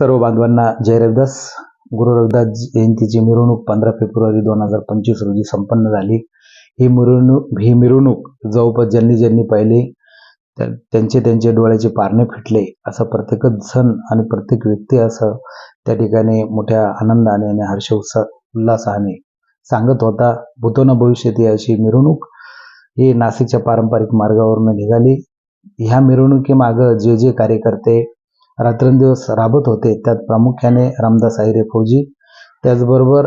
सर्व बांधवांना जय रविदास. गुरु रविदास जयंतीची मिरवणूक पंधरा फेब्रुवारी दोन हजार पंचवीस रोजी संपन्न झाली. ही मिरवणूक ही मिरवणूक जवळपास ज्यांनी ज्यांनी पाहिली त्यांचे त्यांचे डोळ्याचे पारणे फिटले असं प्रत्येकच सण आणि प्रत्येक व्यक्ती असं त्या ठिकाणी मोठ्या आनंदाने आणि हर्ष उत्साह उल्हासाने सांगत होता भूतो न भविष्यती अशी मिरवणूक. ही नाशिकच्या पारंपरिक मार्गावरून निघाली. ह्या मिरवणुकीमागं जे जे कार्यकर्ते रात्रंदिवस राबत होते. त्यात प्रामुख्याने रामदास आहिरे फौजी. त्याचबरोबर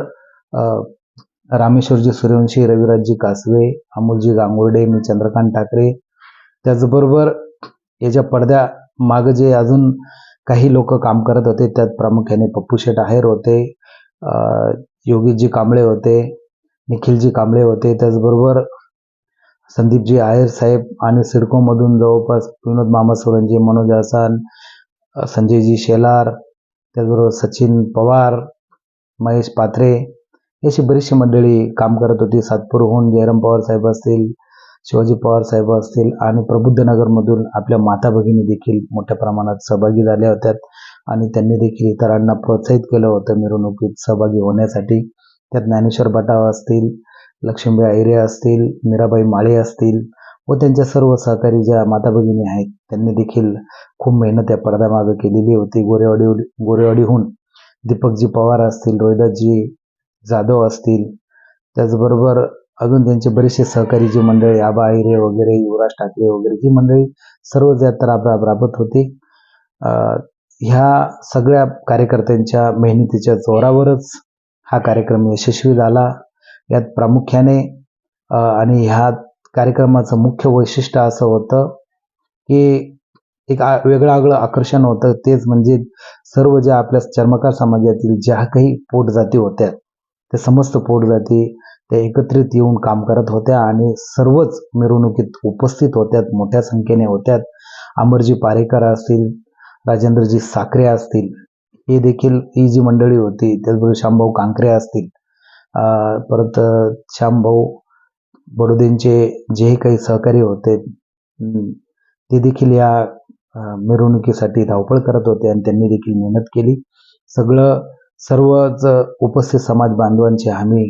रामेश्वरजी सूर्यवंशी रविराजजी कासवे अमोलजी गांगुर्डे मी चंद्रकांत ठाकरे. त्याचबरोबर याच्या पडद्या मागं जे अजून काही लोक काम करत होते त्यात प्रामुख्याने पप्पू शेठ आहेर होते योगीजी कांबळे होते निखिलजी कांबळे होते. त्याचबरोबर संदीपजी आहेर साहेब आणि सिडकोमधून जवळपास विनोद मामा सोरंजी मनोज हसन संजयजी शेलार त्याचबरोबर सचिन पवार महेश पात्रे अशी बरीचशी मंडळी काम करत होती. सातपूरहून जयराम पवार साहेब असतील शिवाजी पवार साहेब असतील आणि प्रबुद्धनगरमधून आपल्या माता भगिनी देखील मोठ्या प्रमाणात सहभागी झाल्या होत्या आणि त्यांनी देखील इतरांना प्रोत्साहित केलं होतं मिरवणुकीत सहभागी होण्यासाठी. त्यात ज्ञानेश्वर बटाव असतील लक्ष्मीबाई आहिरे असतील मीराबाई माळे असतील व त्यांच्या सर्व सहकारी ज्या माता भगिनी आहेत त्यांनी देखील खूप मेहनत या पडद्यामागे केलेली होती. गोरेवाडी गोरेवाडीहून दीपकजी पवार असतील रोहिदासजी जाधव असतील. त्याचबरोबर अजून त्यांचे बरेचसे सहकारी जी मंडळी आबा आहिरे वगैरे युवराज ठाकरे वगैरे ही मंडळी सर्व ज्यात राब राब राबत होती. ह्या सगळ्या कार्यकर्त्यांच्या मेहनतीच्या जोरावरच हा कार्यक्रम यशस्वी झाला. यात प्रामुख्याने आणि ह्या कार्यक्रमाचं मुख्य वैशिष्ट्य असं होतं की एक वेगळं आगळं आकर्षण होतं. तेच म्हणजे सर्व ज्या आपल्या चर्मकार समाजातील ज्या काही पोटजाती होत्या त्या समस्त पोटजाती त्या एकत्रित येऊन काम करत होत्या आणि सर्वच मिरवणुकीत उपस्थित होत्यात मोठ्या संख्येने होत्यात. अमरजी पारेकर असतील राजेंद्रजी साखरे असतील हे देखील ही जी मंडळी होती त्याचबरोबर श्यामभाऊ कांकरे असतील. परत श्यामभाऊ बडोदेंचे जेही काही सहकारी होते ते देखील या मिरवणुकीसाठी धावपळ करत होते आणि त्यांनी देखील मेहनत केली. सगळं सर्वच उपस्थित समाज बांधवांचे आम्ही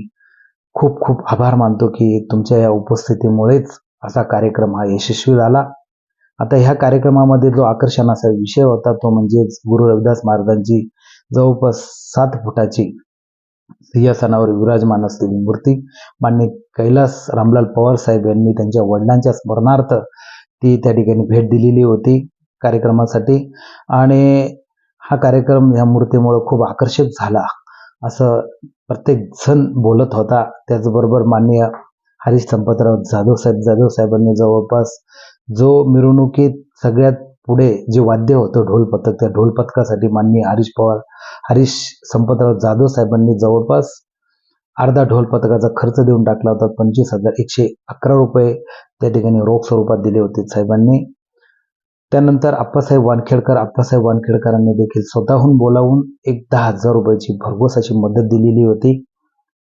खूप खूप आभार मानतो की तुमच्या या उपस्थितीमुळेच असा कार्यक्रम हा यशस्वी झाला. आता ह्या कार्यक्रमामध्ये जो आकर्षणाचा विषय होता तो म्हणजेच गुरु रविदास महाराजांची जवळपास सात फुटाची सिंहासनावर विराजमान असलेली मूर्ती मान्य कैलास रामलाल पवार साहेब यांनी त्यांच्या वडिलांच्या स्मरणार्थ ती त्या ठिकाणी भेट दिलेली होती कार्यक्रमासाठी. आणि हा कार्यक्रम या मूर्तीमुळे खूप आकर्षित झाला. असं प्रत्येक जण बोलत होता. त्याचबरोबर माननीय हरीश संपतराव जाधव साहेब जाधव साहेबांनी जवळपास जो मिरवणुकीत सगळ्यात पुढे जे वाद्य होतं ढोल पथक त्या ढोल पथकासाठी माननीय हरीश पवार हरीश संपतराव जाधव साहेबांनी जवळपास अर्धा ढोल पथकाचा खर्च देऊन टाकला होता. पंचवीस हजार एकशे अकरा रुपये त्या ठिकाणी रोख स्वरूपात दिले होते साहेबांनी. त्यानंतर आप्पासाहेब वानखेडकर आप्पासाहेब वानखेडकरांनी देखील स्वतःहून बोलावून एक दहा हजार रुपयाची भरघोस अशी मदत दिलेली होती.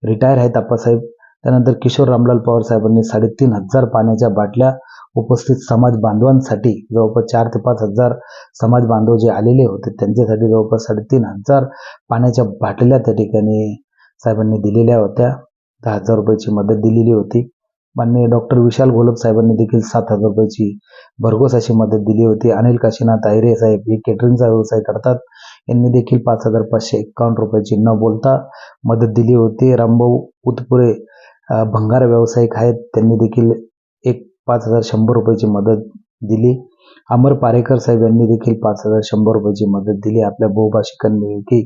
रिटायर आहेत आप्पासाहेब. त्यानंतर किशोर रामलाल पवार साहेबांनी साडेतीन हजार पाण्याच्या बाटल्या उपस्थित समाज बांधवांसाठी जवळपास चार ते पाच हजार समाज बांधव जे आलेले होते त्यांच्यासाठी जवळपास साडेतीन हजार पाण्याच्या बाटल्या त्या ठिकाणी साहेबांनी दिलेल्या होत्या. दहा हजार रुपयाची मदत दिलेली होती. माननीय डॉक्टर विशाल घोलप साहेबांनी देखील सात हजार रुपयाची भरघोस अशी मदत दिली होती. अनिल काशीनाथ आहिरे साहेब हे केटरिंगचा व्यवसाय करतात. यांनी देखील पाच हजार पाचशे एक्कावन्न रुपयाची न बोलता मदत दिली होती. रामभाऊ उतपुरे भंगार व्यावसायिक आहेत. त्यांनी देखील एक पाच हजार शंभर रुपयाची मदत दिली. अमर पारेकर साहेब यांनी देखील पाच हजार शंभर रुपयाची मदत दिली. आपल्या बहुभाषिकांपैकी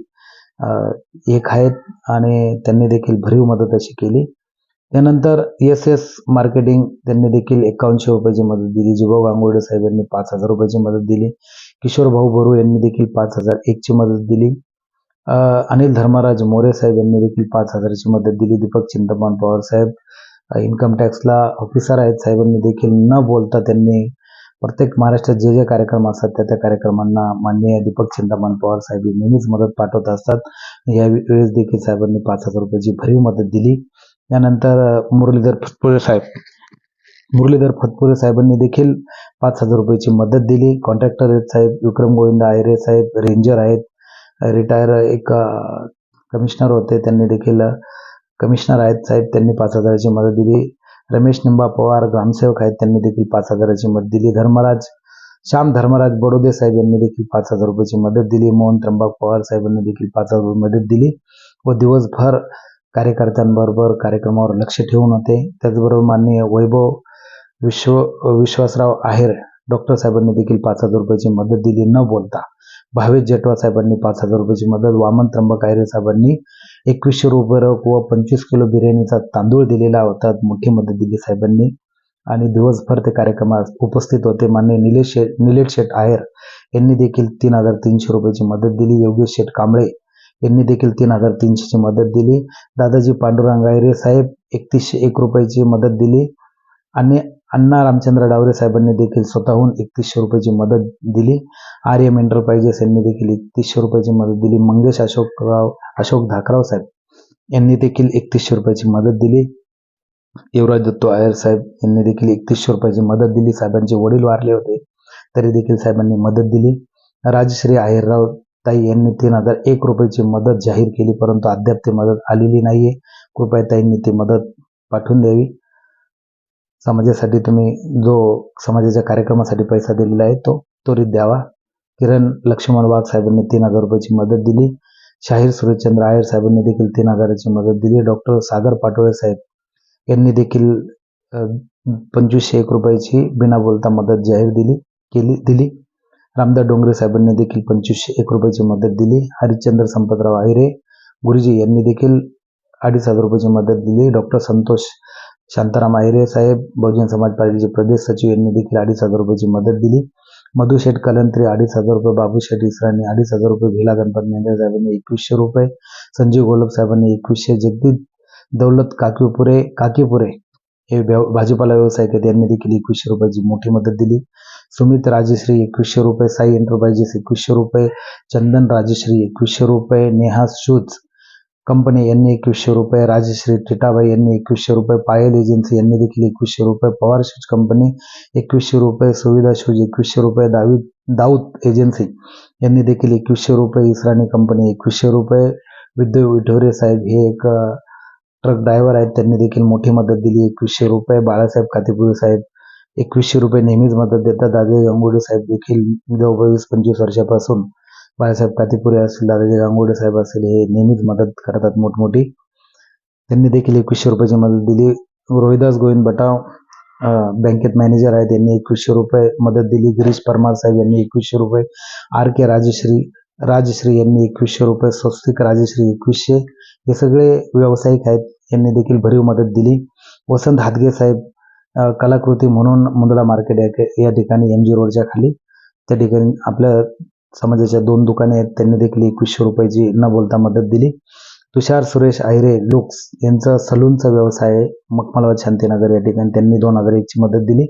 एक आहेत आणि त्यांनी देखील भरीव मदत अशी केली. त्यानंतर एस एस मार्केटिंग त्यांनी देखील एकावन्नशे रुपयाची मदत दिली. जिभाऊ गांगोडे साहेब यांनी पाच हजार रुपयाची मदत दिली. किशोर भाऊ बरू यांनी देखील पाच हजार एकची मदत दिली. अनिल धर्मराज मोरे साहेब यांनी देखील पाच हजाराची मदत दिली. दीपक चिंतमान पवार साहेब इन्कम टॅक्सला ऑफिसर आहेत. साहेबांनी देखील न बोलता त्यांनी प्रत्येक महाराष्ट्रात जे जे कार्यक्रम असतात त्या त्या कार्यक्रमांना माननीय दीपक चिंतामण पवार साहेब नेहमीच मदत पाठवत असतात. या वेळेस देखील साहेबांनी पाच हजार रुपयाची भरीव मदत दिली. त्यानंतर मुरलीधर फुटपुरे साहेब. मुरलीधर फतपुरे साहेबांनी देखील पाच हजार रुपयाची मदत दिली. कॉन्ट्रॅक्टर आहेत साहेब विक्रम गोविंद आयरे साहेब रेंजर आहेत. रिटायर एक कमिशनर होते त्यांनी देखील कमिशनर आहेत साहेब त्यांनी पाच हजाराची मदत दिली. रमेश निंबा पवार ग्रामसेवक आहेत त्यांनी देखील पाच हजाराची मदत दिली. धर्मराज श्याम धर्मराज बडोदे साहेब यांनी देखील पाच हजार रुपयाची मदत दिली. मोहन त्र्यंबक पवार साहेबांनी देखील पाच हजार रुपये मदत दिली व दिवसभर कार्यकर्त्यांबरोबर कार्यक्रमावर लक्ष ठेवून होते. त्याचबरोबर माननीय वैभव विश्व विश्वासराव आहेर डॉक्टर साहेबांनी देखील पाच हजार रुपयाची मदत दिली न बोलता. भावेश जेटवा साहेबांनी पाच हजार रुपयाची मदत वामन त्र्यंबक आयरे साहेबांनी एकवीसशे रुपये रोख व पंचवीस किलो बिर्याणीचा तांदूळ दिलेला होता मोठी मदत दिली साहेबांनी. आणि दिवसभर ते कार्यक्रमात उपस्थित होते. मान्य निलेश शे निलेश शेठ आहेर यांनी देखील तीन हजार तीनशे रुपयाची मदत दिली. योगेश शेठ कांबळे यांनी देखील तीन हजार तीनशेची मदत दिली. दादाजी पांडुरंग आयरे साहेब एकतीसशे एक रुपयाची मदत दिली. आणि अण्णा रामचंद्र डावरे साहेबांनी देखील स्वतःहून एकतीसशे रुपयाची मदत दिली. आर्यम एंटरप्राइजेस यांनी देखील एकतीसशे रुपयाची मदत दिली. मंगेश अशोकराव अशोक धाकराव साहेब यांनी देखील एकतीसशे रुपयाची मदत दिली. युवराज दत्तो आयर साहेब यांनी देखील एकतीसशे रुपयाची मदत दिली. साहेबांचे वडील वारले होते तरी देखील साहेबांनी मदत दिली. राजश्री आहेरराव ताई यांनी तीन हजार एक रुपयाची मदत जाहीर केली परंतु अद्याप ती मदत आलेली नाहीये. कृपया ताईंनी ती मदत पाठवून द्यावी. समाजासाठी तुम्ही जो समाजाच्या कार्यक्रमासाठी पैसा दिलेला आहे तो त्वरित द्यावा. किरण लक्ष्मण वाघ साहेबांनी तीन हजार रुपयाची मदत दिली. शाहीर सुरेशचंद्र आयर साहेबांनी देखील तीन हजाराची मदत दिली. डॉक्टर सागर पाटोळे साहेब यांनी देखील पंचवीसशे एक रुपयाची बिना बोलता मदत जाहीर दिली केली दिली. रामदास डोंगरे साहेबांनी देखील पंचवीसशे एक रुपयाची मदत दिली. हरिश्चंद्र संपतराव आहिरे गुरुजी यांनी देखील अडीच हजार रुपयाची मदत दिली. डॉक्टर संतोष शांताराम आहिरे साहेब बहुजन समाज पार्टीचे प्रदेश सचिव यांनी देखील अडीच हजार रुपयाची मदत दिली. मधुशेठ कलंत्री अडीच हजार रुपये बाबूशेठ इसरांनी अडीच हजार रुपये भिला गणपत मेंढे साहेबांनी एकवीसशे रुपये संजीव गोलब साहेबांनी एकवीसशे जगदीप दौलत काकीपुरे काकीपुरे हे व्यव- भाजीपाला व्यावसायिक आहेत यांनी देखील एकवीसशे रुपयाची मोठी मदत दिली. सुमित राजश्री एकवीसशे रुपये साई एंटरप्राइजेस एकवीसशे रुपये चंदन राजश्री एकवीसशे रुपये नेहा शूज कंपनी यांनी एकवीसशे रुपये राजश्री टिटाबाई यांनी एकवीसशे रुपये पायल एजन्सी यांनी देखील एकवीसशे रुपये पवार शूज कंपनी एकवीसशे रुपये सुविधा शूज एकवीसशे रुपये दावी दाऊद एजन्सी यांनी देखील एकवीसशे रुपये इसराणी कंपनी एकवीसशे रुपये विद्यू विठोरे साहेब हे एक ट्रक ड्रायव्हर आहेत. त्यांनी देखील मोठी मदत दिली. एकवीसशे रुपये बाळासाहेब कातेपुरे साहेब एकवीसशे रुपये नेहमीच मदत देतात. दादाजी गंगोडे साहेब देखील जवळपास वीस पंचवीस वर्षापासून बाळासाहेब कातीपुरे असतील दादाजी गांगुडे साहेब असतील हे नेहमीच मदत करतात मोठमोठी. त्यांनी देखील एकवीसशे रुपयाची मदत दिली. रोहिदास गोविंद बटाव बँकेत मॅनेजर आहेत यांनी एकवीसशे रुपये मदत दिली. गिरीश परमार साहेब यांनी एकवीसशे रुपये. आर के राजश्री राजश्री यांनी एकवीसशे रुपये. स्वस्तिक राजश्री एकवीसशे. हे सगळे व्यावसायिक आहेत यांनी देखील भरीव मदत दिली. वसंत हादगे साहेब कलाकृती म्हणून मुंदडा मार्केट या- या ठिकाणी एम जी रोडच्या खाली. त्या ठिकाणी आपल्या समाजाच्या दोन दुकाने आहेत त्यांनी देखील एकवीसशे रुपयाची न बोलता मदत दिली. तुषार सुरेश आहिरे लुक्स यांचा सलूनचा व्यवसाय आहे. शांतीनगर या ठिकाणी त्यांनी दोन हजार एकची मदत दिली.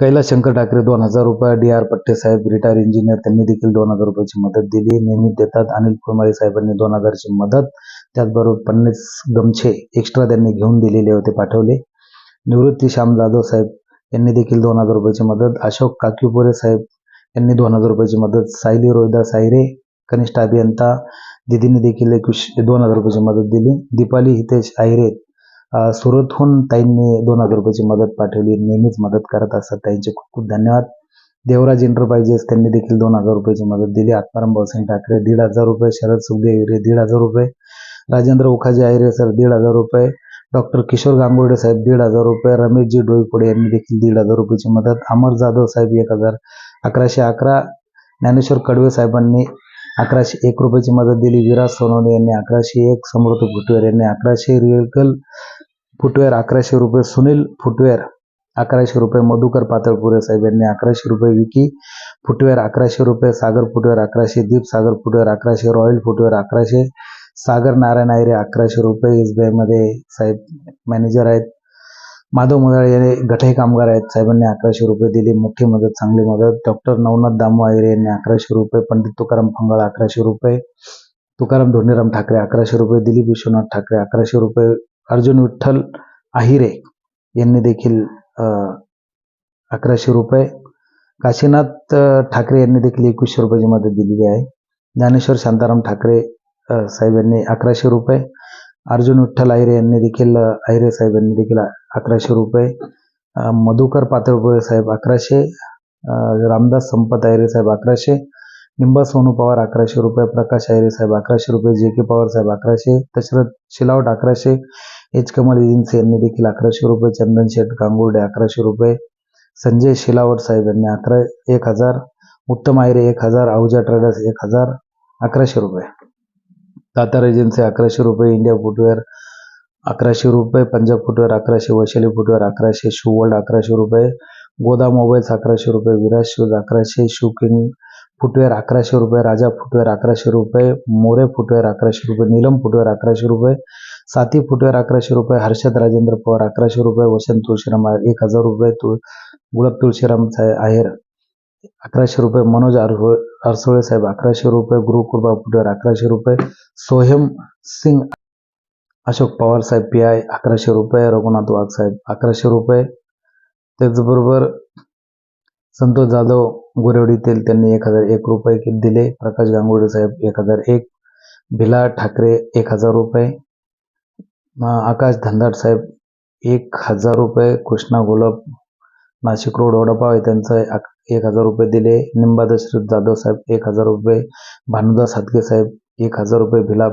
कैलास शंकर ठाकरे दोन हजार रुपये डी आर पट्टे साहेब रिटायर इंजिनियर त्यांनी देखील दोन हजार रुपयाची मदत दिली. नेहमी देतात अनिल कुमारी साहेबांनी दोन हजारची मदत. त्याचबरोबर पन्नास गमछे एक्स्ट्रा त्यांनी घेऊन दिलेले होते पाठवले. निवृत्ती श्याम जाधव साहेब यांनी देखील दोन हजार रुपयाची मदत. अशोक काकीपुरे साहेब यांनी दोन हजार रुपयाची मदत सायली रोहिदास सायरे कनिष्ठ अभियंता दिदीने देखील एकवीसशे दोन हजार रुपयाची मदत दिली. दीपाली हितेश आहिरे सुरतहून ताईंनी दोन हजार रुपयाची मदत पाठवली. नेहमीच मदत करत असतात ताईंचे खूप खूप धन्यवाद. देवराज एंटरप्राइजेस त्यांनी देखील दोन हजार रुपयाची मदत दिली. आत्माराम भाऊसिंग ठाकरे दीड हजार रुपये शरद सुखदेव हिरे दीड हजार रुपये. राजेंद्र उखाजी आहिरे सर दीड हजार रुपये. डॉक्टर किशोर गांगुर्डे साहेब दीड हजार रुपये. रमेशजी डोईपुडे यांनी देखील दीड हजार रुपयाची मदत. अमर जाधव साहेब एक हजार. अकराशे अकरा. ज्ञानेश्वर कडवे साहेबांनी अकराशे एक रुपयाची मदत दिली. विराज सोनवणे यांनी अकराशे एक. समृद्ध फुटवेअर यांनी अकराशे रिअकल फुटवेअर अकराशे रुपये. सुनील फुटवेअर अकराशे रुपये. मधुकर पातळपुरे साहेब यांनी अकराशे रुपये. विकी फुटवेअर अकराशे रुपये. सागर फुटवेअर अकराशे. दीप सागर फुटवेअर अकराशे. रॉयल फुटवेअर अकराशे. सागर नारायण आयरे अकराशे रुपये एस बी आयमध्ये साहेब मॅनेजर आहेत. माधव मुदळे यांनी गठई कामगार आहेत. साहेबांनी अकराशे रुपये दिली. मोठी मदत चांगली मदत. डॉक्टर नवनाथ दामू आयरे यांनी अकराशे रुपये. पंडित तुकाराम फंगाळ अकराशे रुपये. तुकाराम धोंडीराम ठाकरे अकराशे रुपये दिलीप विश्वनाथ ठाकरे अकराशे रुपये. अर्जुन विठ्ठल आहिरे यांनी देखील अकराशे रुपये. काशीनाथ ठाकरे यांनी देखील एकवीसशे रुपयाची मदत दिलेली आहे. ज्ञानेश्वर शांताराम ठाकरे साहेबांनी साहेब यांनी अकराशे रुपये. अर्जुन विठ्ठल आहिरे यांनी देखील अ, आहिरे साहेब यांनी देखील अकराशे रुपये. मधुकर पातळपुळे साहेब अकराशे. रामदास संपत आहिरे साहेब अकराशे. निंबा सोनू पवार अकराशे रुपये. प्रकाश आहिरे साहेब अकराशे रुपये. जे के पवार साहेब अकराशे. दशरथ शिलावट अकराशे. एच कमल एजन्सी यांनी देखील अकराशे रुपये. चंदन शेठ गांगुर्डे अकराशे रुपये. संजय शिलावट साहेब यांनी अकरा एक हजार. उत्तम आहिरे एक हजार. आहुजा ट्रेडर्स एक हजार. अकराशे रुपये. तातार एजन्सी अकराशे रुपये इंडिया फुटवेअर अकराशे रुपये पंजाब फुटवेअर अकराशे वैशाली फुटवेअर अकराशे शू वर्ल्ड अकराशे रुपये गोदा मोबाईल्स अकराशे रुपये विराज शूज अकराशे शू किंग फुटवेअर अकराशे रुपये राजा फुटवेअर अकराशे रुपये मोरे फुटवेअर अकराशे रुपये नीलम फुटवेअर अकराशे रुपये साथी फुटवेअर अकराशे रुपये हर्षद राजेंद्र पवार अकराशे रुपये वसंत तुळशीराम एक हजार रुपये तुळ गुलाब तुळशीराम साहेब आहेर अकराशे रुपये मनोज अरहो अरसोळे साहेब अकराशे रुपये गुरुकृपा फुटवेअर अकराशे रुपये. सोहेम सिंग अशोक पवार साहेब पी आय अकराशे रुपये. रघुनाथ वाघ साहेब अकराशे रुपये. त्याचबरोबर संतोष जाधव गोरेवडीतील त्यांनी एक हजार एक रुपये दिले. प्रकाश गांगुडे साहेब एक हजार एक. भिला ठाकरे एक हजार रुपये. आकाश धंदाट साहेब एक हजार रुपये. कृष्णा गुलाब नाशिक रोड वडापाव आहे. त्यांचं एक हजार रुपये दिले. निंबा दशरथ जाधव साहेब एक हजार रुपये. भानुदास हातगे साहेब एक हजार रुपये. भिला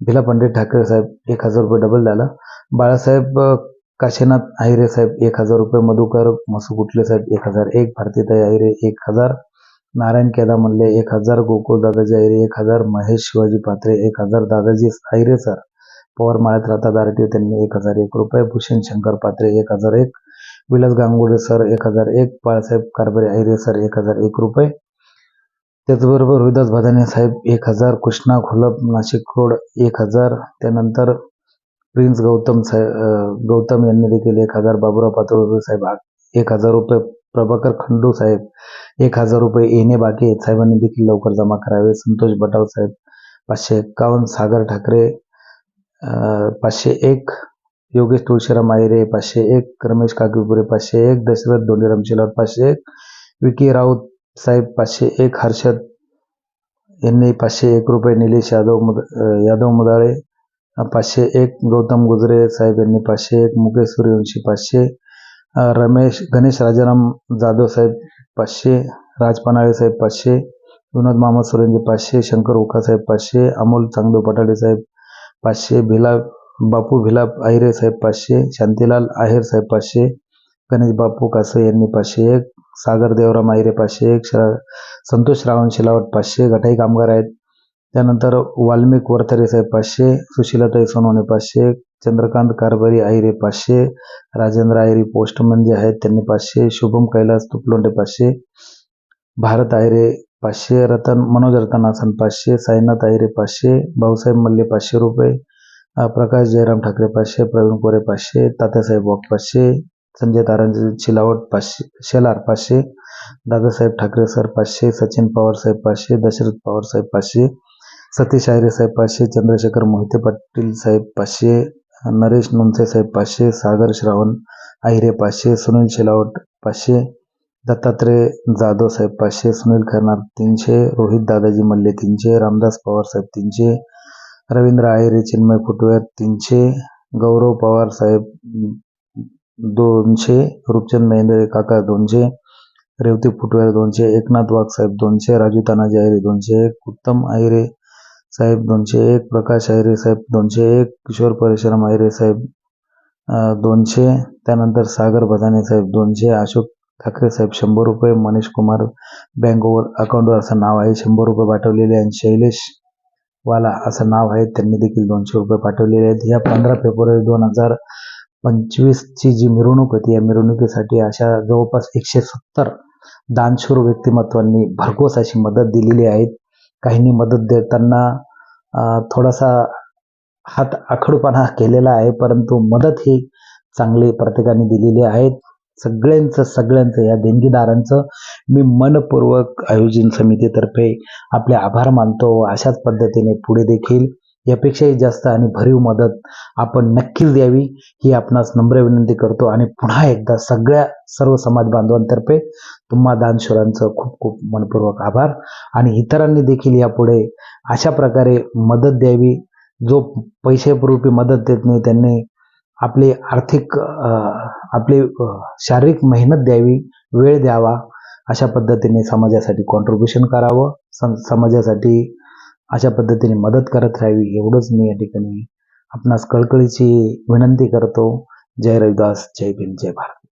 भिला पंडित ठाकरे साहेब एक हजार रुपये डबल झालं बाळासाहेब काशीनाथ आहिरे साहेब एक हजार रुपये. मधुकर मसुकुटले साहेब एक हजार एक. भारतीताई आहिरे एक हजार. नारायण केदा म्हणले एक हजार. गोकुळ दादाजी आहिरे एक हजार. महेश शिवाजी पात्रे एक हजार. दादाजी आहिरे सर. पवार माळ्यात राहतात दारटी त्यांनी एक हजार एक रुपये. भूषण शंकर पात्रे एक हजार एक. विलास गांगुडे सर एक हजार एक बाळासाहेब कारभारी आहिरे सर एक हजार एक रुपये. त्याचबरोबर रोहिदास भदाने साहेब एक हजार कृष्णा खोलप नाशिक रोड एक हजार. त्यानंतर प्रिन्स गौतम साहेब गौतम यांनी देखील एक हजार बाबुराव पातोळे साहेब एक हजार रुपये. प्रभाकर खंडू साहेब एक हजार रुपये येणे बाकी आहेत. साहेबांनी देखील लवकर जमा करावे. संतोष बटाव साहेब पाचशे एक्कावन्न सागर ठाकरे पाचशे एक. योगेश तुळशीराम आयरे पाचशे एक रमेश काकीपुरे पाचशे एक दशरथ धोंडीराम शिलार पाचशे एक विकी राऊत साहेब पाचशे एक हर्षद यांनी पाचशे एक रुपये निलेश यादव मुद यादव मुदाळे पाचशे एक गौतम गुजरे साहेब यांनी पाचशे एक मुकेश सूर्यवंशी पाचशे रमेश गणेश राजाराम जाधव साहेब पाचशे राज पनाळे साहेब पाचशे विनोद मामा सुरेंजे पाचशे शंकर उका साहेब पाचशे अमोल चांगदेव पटाडे साहेब पाचशे भिला बापू भिला आहिरे साहेब पाचशे शांतीलाल आहेर साहेब पाचशे गणेश बापू कासे यांनी पाचशे एक सागर देवराम आहिरे पाचशे एक श्रा संतोष रावण शिलावट पाचशे गटाई कामगार आहेत. त्यानंतर वाल्मिक वरथरे साहेब पाचशे सुशीलाताई सोनवणे पाचशे चंद्रकांत कारभारी आहिरे पाचशे राजेंद्र आहिरी पोस्टमन जे आहेत त्यांनी पाचशे शुभम कैलास तुपलोंडे पाचशे भारत आहिरे पाचशे रतन मनोज रतन आसन पाचशे साईनाथ आहिरे पाचशे भाऊसाहेब मल्ले पाचशे रुपये प्रकाश जयराम ठाकरे पाचशे प्रवीण कोरे पाचशे तात्यासाहेब वाघ पाचशे संजय तारांजी चिलावट पाचशे शेलार पाचशे दादासाहेब ठाकरे सर पाचशे सचिन पवार साहेब पाचशे दशरथ पवार साहेब पाचशे सतीश आयरे साहेब पाचशे चंद्रशेखर मोहिते पाटील साहेब पाचशे नरेश नुमसे साहेब पाचशे सागर श्रावण आहिरे पाचशे सुनील शेलावट पाचशे दत्तात्रय जाधव साहेब पाचशे सुनील खैरनार तीनशे रोहित दादाजी मल्ले तीनशे रामदास पवार साहेब तीनशे रवींद्र आहिरे चिन्मय फुटवेअर तीनशे गौरव पवार साहेब दोनशे रूपचंद महेंद्र काका दोनशे रेवती फुटवेअर दोनशे एकनाथ वाघ साहेब दोनशे राजू तानाजी आहिरे दोनशे एक उत्तम आहिरे साहेब दोनशे एक प्रकाश आहिरे साहेब दोनशे एक किशोर परशुराम आहिरे साहेब दोनशे त्यानंतर सागर भदाने साहेब दोनशे अशोक ठाकरे साहेब शंभर रुपये मनीष कुमार बँक ओव्हर अकाउंटवर असं नाव आहे शंभर रुपये पाठवलेले आणि शैलेश वाला असं नाव आहे. त्यांनी देखील दोनशे रुपये पाठवलेले आहेत. या पंधरा फेब्रुवारी दोन हजार पंचवीसची जी मिरवणूक होती या मिरवणुकीसाठी अशा जवळपास एकशे सत्तर दानशूर व्यक्तिमत्वांनी भरघोस अशी मदत दिलेली आहे. काहींनी मदत देताना थोडासा हात आखडूपणा केलेला आहे परंतु मदत ही चांगली प्रत्येकाने दिलेली आहे. सगळ्यांचं सगळ्यांचं या देणगीदारांचं मी मनपूर्वक आयोजन समितीतर्फे आपले आभार मानतो. अशाच पद्धतीने पुढे देखील यापेक्षाही जास्त आणि भरीव मदत आपण नक्कीच द्यावी ही आपणास नम्र विनंती करतो. आणि पुन्हा एकदा सगळ्या सर्व समाज बांधवांतर्फे तुम्हा दानशूरांचं खूप खूप मनपूर्वक आभार. आणि इतरांनी देखील यापुढे अशा प्रकारे मदत द्यावी. जो पैशापूर्वी मदत देत नाही त्यांनी आपली आर्थिक आपली शारीरिक मेहनत द्यावी वेळ द्यावा अशा पद्धतीने समाजासाठी कॉन्ट्रीब्युशन करावं सम समाजासाठी अशा पद्धतीने मदत करत राहावी एवढंच मी या ठिकाणी आपणास कळकळीची विनंती करतो. जय रविदास जय भीम जय भारत.